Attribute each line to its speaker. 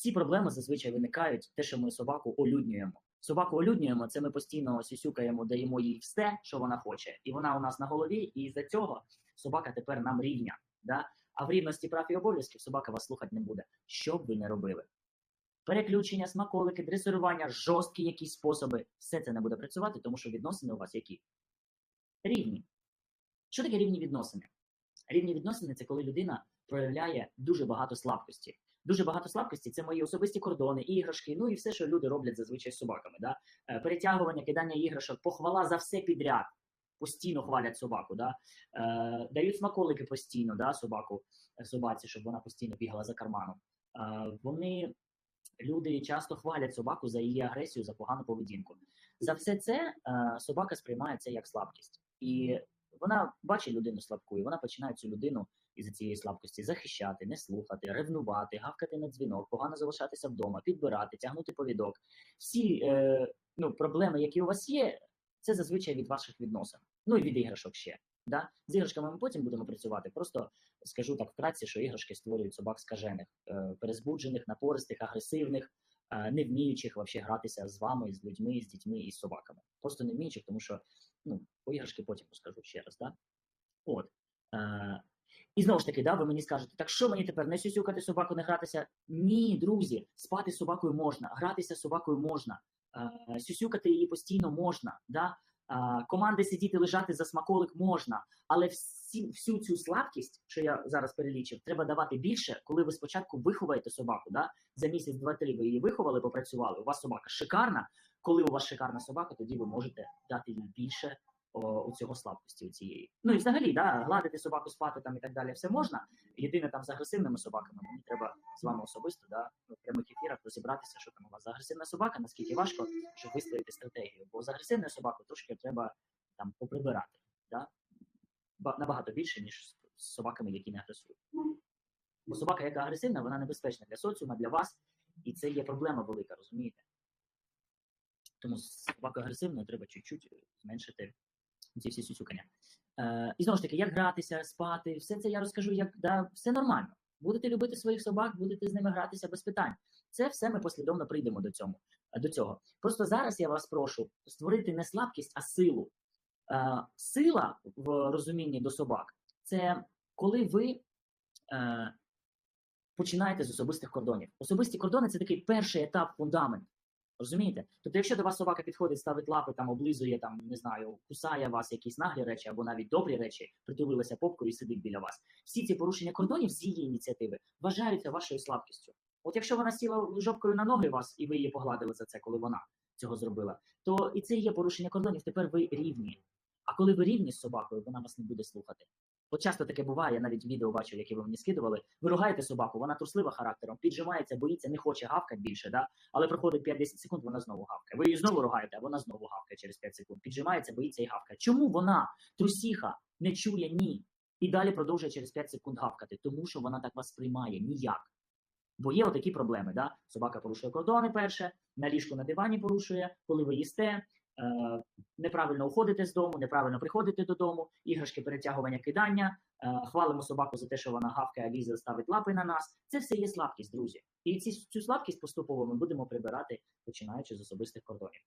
Speaker 1: всі проблеми зазвичай виникають те, що ми собаку олюднюємо. Собаку олюднюємо, це ми постійно сюсюкаємо, даємо їй все, що вона хоче, і вона у нас на голові, і з-за цього собака тепер нам рівня. Да? А в рівності прав і обов'язків собака вас слухати не буде. Що б ви не робили? Переключення, смаколики, дресирування, жорсткі якісь способи, все це не буде працювати, тому що відносини у вас які? Рівні. Що таке рівні відносини? Рівні відносини це коли людина проявляє дуже багато слабкості. Дуже багато слабкості це мої особисті кордони, іграшки, ну і все, що люди роблять зазвичай з собаками. Да? Е, Перетягування, кидання іграшок, похвала за все підряд. Постійно хвалять собаку, да? е, дають смаколики постійно, да, собаку, е, собаці, щоб вона постійно бігала за карманом. Е, вони, люди часто хвалять собаку за її агресію, за погану поведінку. За все це е, собака сприймає це як слабкість. І вона бачить людину слабку, і вона починає цю людину із цієї слабкості захищати, не слухати, ревнувати, гавкати на дзвінок, погано залишатися вдома, підбирати, тягнути повідок. Всі е, ну, проблеми, які у вас є, це зазвичай від ваших відносин. Ну і від іграшок ще. Да? З іграшками ми потім будемо працювати. Просто скажу так вкратці, що іграшки створюють собак скажених, е, перезбуджених, напористих, агресивних, е, не вміючих вообще гратися з вами, з людьми, з дітьми і з собаками. Просто не вміючих, тому що ну, по іграшки потім розкажу ще раз. Да? От. Е, і знову ж таки, да, ви мені скажете, так що мені тепер не сюсюкати собаку, не гратися? Ні, друзі, спати з собакою можна, гратися з собакою можна, е, сюсюкати її постійно можна. Да? Е, команди сидіти, лежати за смаколик можна, але всі, всю цю слабкість, що я зараз перелічив, треба давати більше, коли ви спочатку виховаєте собаку. Да? За місяць, два-три ви її виховали, попрацювали. У вас собака шикарна. Коли у вас шикарна собака, тоді ви можете дати їй більше у цього слабкості у цієї. Ну і взагалі, да, гладити собаку, спати там і так далі, все можна. Єдине там з агресивними собаками, мені треба з вами особисто да, в прямих ефірах розібратися, що там у вас за агресивна собака, наскільки важко, щоб виставити стратегію. Бо з агресивною собакою трошки треба там поприбирати. Да? Ба- Набагато більше, ніж з собаками, які не агресують. Бо собака, яка агресивна, вона небезпечна для соціума, для вас, і це є проблема велика, розумієте? Тому з собакою агресивною треба чуть-чуть зменшити ці всі сюсюкання. Е, і знову ж таки, як гратися, спати, все це я розкажу, як да, все нормально. Будете любити своїх собак, будете з ними гратися без питань. Це все ми послідовно прийдемо до цьому. е, До цього. Просто зараз я вас прошу створити не слабкість, а силу. Е, сила в розумінні до собак це коли ви е, починаєте з особистих кордонів. Особисті кордони це такий перший етап, фундамент. Розумієте? Тобто, якщо до вас собака підходить, ставить лапи, там облизує, там не знаю, кусає вас якісь наглі речі або навіть добрі речі, притулилася попкою і сидить біля вас. Всі ці порушення кордонів з її ініціативи вважаються вашою слабкістю. От якщо вона сіла жопкою на ноги вас, і ви її погладили за це, коли вона цього зробила, то і це є порушення кордонів. Тепер ви рівні. А коли ви рівні з собакою, вона вас не буде слухати. От часто таке буває, я навіть відео бачив, які ви мені скидували. Ви ругаєте собаку, вона труслива характером, піджимається, боїться, не хоче гавкати більше, да? але проходить 5-10 секунд, вона знову гавкає. Ви її знову ругаєте, а вона знову гавкає через 5 секунд. Піджимається, боїться і гавкає. Чому вона, трусіха, не чує ні? І далі продовжує через 5 секунд гавкати, тому що вона так вас сприймає ніяк. Бо є отакі проблеми. Да? Собака порушує кордони перше, на ліжку на дивані порушує, коли ви їсте, е, неправильно уходите з дому, неправильно приходите додому, іграшки перетягування кидання, е, хвалимо собаку за те, що вона гавкає, лізе, ставить лапи на нас. Це все є слабкість, друзі. І ці, цю слабкість поступово ми будемо прибирати, починаючи з особистих кордонів.